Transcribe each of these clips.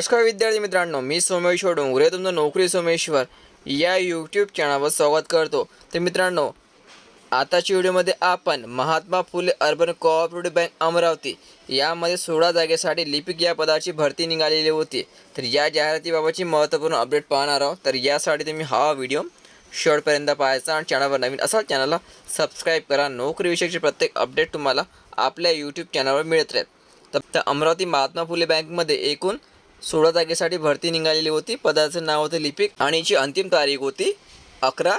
नमस्कार विद्यार्थी मित्रांनो मी सोमेश्वर डोंगरे तुमचं नोकरी सोमेश्वर या यूट्यूब चॅनलवर स्वागत करतो. तर मित्रांनो आताच्या व्हिडिओमध्ये आपण Mahatma Phule urban cooperative bank Amravati यामध्ये सोळा जागेसाठी लिपिक या पदाची भरती निघालेली होती. तर या जाहिरातीबाबतची महत्त्वपूर्ण अपडेट पाहणार आहोत. तर यासाठी तुम्ही हा व्हिडिओ शेवटपर्यंत पाहायचा आणि चॅनलवर नवीन असाल चॅनलला सबस्क्राईब करा. नोकरीविषयीचे प्रत्येक अपडेट तुम्हाला आपल्या यूट्यूब चॅनलवर मिळत राहील. तर अमरावती महात्मा फुले बँकमध्ये एकूण सोळा जागेसाठी भरती निघालेली होती. पदाचं नाव होतं लिपिक आणि हिची अंतिम तारीख होती अकरा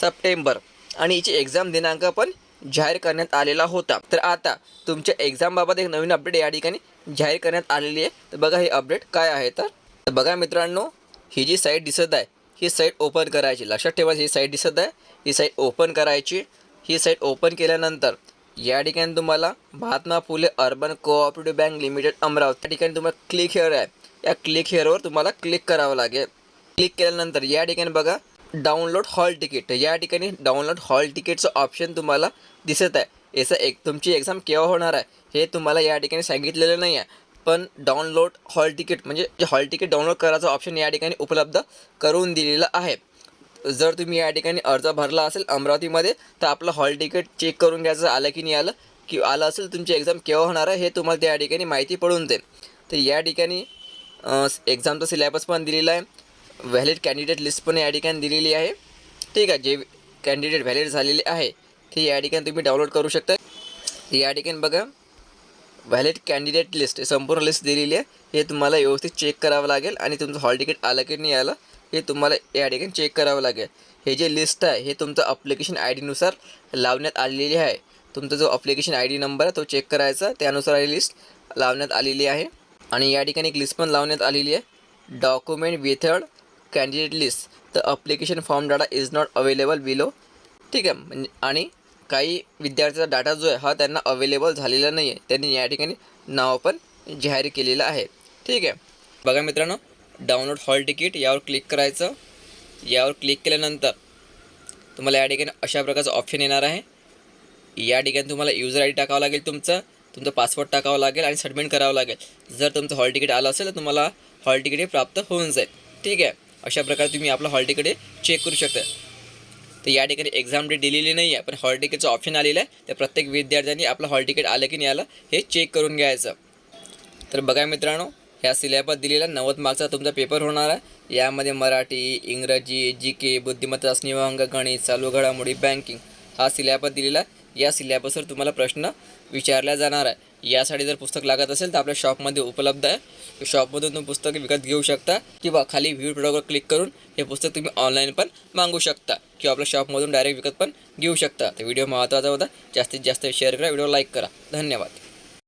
सप्टेंबर. आणि हिची एक्झाम दिनांक पण जाहीर करण्यात आलेला होता. तर आता तुमच्या एक्झामबाबत एक नवीन अपडेट या ठिकाणी जाहीर करण्यात आलेली आहे. तर बघा हे अपडेट काय आहे तर. तर बघा मित्रांनो ही जी साईट दिसत आहे ही साईट ओपन करायची. लक्षात ठेवा ही साईट दिसत आहे. ही साईट ओपन करायची. ही साईट ओपन केल्यानंतर या ठिकाणी तुम्हाला Mahatma Phule urban cooperative bank limited Amravati या ठिकाणी तुम्हाला क्लिक हेअर आहे. या क्लिक हेअरवर तुम्हाला क्लिक करावं लागेल. क्लिक केल्यानंतर या ठिकाणी बघा डाउनलोड हॉल तिकीट या ठिकाणी डाउनलोड हॉल तिकीटचं ऑप्शन तुम्हाला दिसत आहे. याचं एक तुमची एक्झाम केव्हा होणार आहे हे तुम्हाला या ठिकाणी सांगितलेलं नाही आहे. पण डाउनलोड हॉल तिकीट म्हणजे जे हॉल तिकीट डाउनलोड करायचं ऑप्शन या ठिकाणी उपलब्ध करून दिलेलं आहे. जर तुम्ही या ठिकाणी अर्ज भरला असेल अमरावतीमध्ये तर आपलं हॉल तिकीट चेक करून घ्यायचं आलं की नाही आलं की आलं असेल तुमची एक्झाम केव्हा होणार आहे हे तुम्हाला त्या ठिकाणी माहिती पडून जाईल. तर या ठिकाणी एक्झामचा सिलॅबस पण दिलेला आहे. व्हॅलिड कॅन्डिडेट लिस्ट पण या ठिकाणी दिलेली आहे. ठीक आहे जे कॅन्डिडेट व्हॅलिड झालेले आहे ते या ठिकाणी तुम्ही डाउनलोड करू शकता. या ठिकाणी बघा व्हॅलिड कॅन्डिडेट लिस्ट संपूर्ण लिस्ट दिलेली आहे. हे तुम्हाला व्यवस्थित चेक करावं लागेल आणि तुमचं हॉल तिकीट आलं की नाही आलं हे तुम्हाला या ठिकाणी चेक करावं लागेल. हे जे लिस्ट आहे हे तुमचं अप्लिकेशन आय डीनुसार लावण्यात आलेली आहे. तुमचा जो अप्लिकेशन आय डी नंबर आहे तो चेक करायचा. त्यानुसार ही लिस्ट लावण्यात आलेली आहे. आणि या ठिकाणी एक लिस्ट पण लावण्यात आलेली आहे. Document विथड candidate list the application form data is not available below ठीक आहे म्हणजे आणि काही विद्यार्थ्याचा डाटा जो आहे हा त्यांना अवेलेबल झालेला नाही आहे. त्यांनी या ठिकाणी नाव पण जाहीर केलेलं आहे. ठीक आहे. बघा मित्रांनो डाउनलोड हॉल तिकीट यावर क्लिक करायचं. यावर क्लिक केल्यानंतर तुम्हाला या ठिकाणी अशा प्रकारचं ऑप्शन येणार आहे. या ठिकाणी तुम्हाला युजर आय डी टाकावं लागेल तुमचं. तुमचं पासवर्ड टाकावं लागेल आणि सबमिट करावं लागेल. जर तुमचं हॉल तिकीट आलं असेल तर तुम्हाला हॉल तिकीट हे प्राप्त होऊन जाईल. ठीक आहे? अशा प्रकारे तुम्ही आपलं हॉल तिकीट चेक करू शकता. तर या ठिकाणी एक्झाम डेट दिलेली नाही आहे पण हॉल तिकीटचं ऑप्शन आलेलं आहे. तर प्रत्येक विद्यार्थ्यांनी आपलं हॉल तिकीट आलं की नाही आलं हे चेक करून घ्यायचं. तर बघा मित्रांनो ह्या सिलेबस दिलेला नव्वद मार्कचा तुमचा पेपर होणार आहे. यामध्ये मराठी इंग्रजी जी के बुद्धिमत्ता चाचणी गणित चालू घडामोडी बँकिंग हा सिलेबस दिलेला आहे. या सिलेबसवर तुम्हाला प्रश्न विचारला जाणार आहे. यासाठी जर पुस्तक लागत असेल तर आपल्या शॉपमध्ये उपलब्ध आहे. शॉपमधून तुम्ही पुस्तक विकत घेऊ शकता किंवा खाली व्ह्यू प्रोडक्टवर क्लिक करून हे पुस्तक तुम्ही ऑनलाईन पण मागू शकता किंवा आपल्या शॉपमधून डायरेक्ट विकत पण घेऊ शकता. तर व्हिडिओ महत्त्वाचा होता. जास्तीत जास्त शेअर करा. व्हिडिओ लाईक करा. धन्यवाद.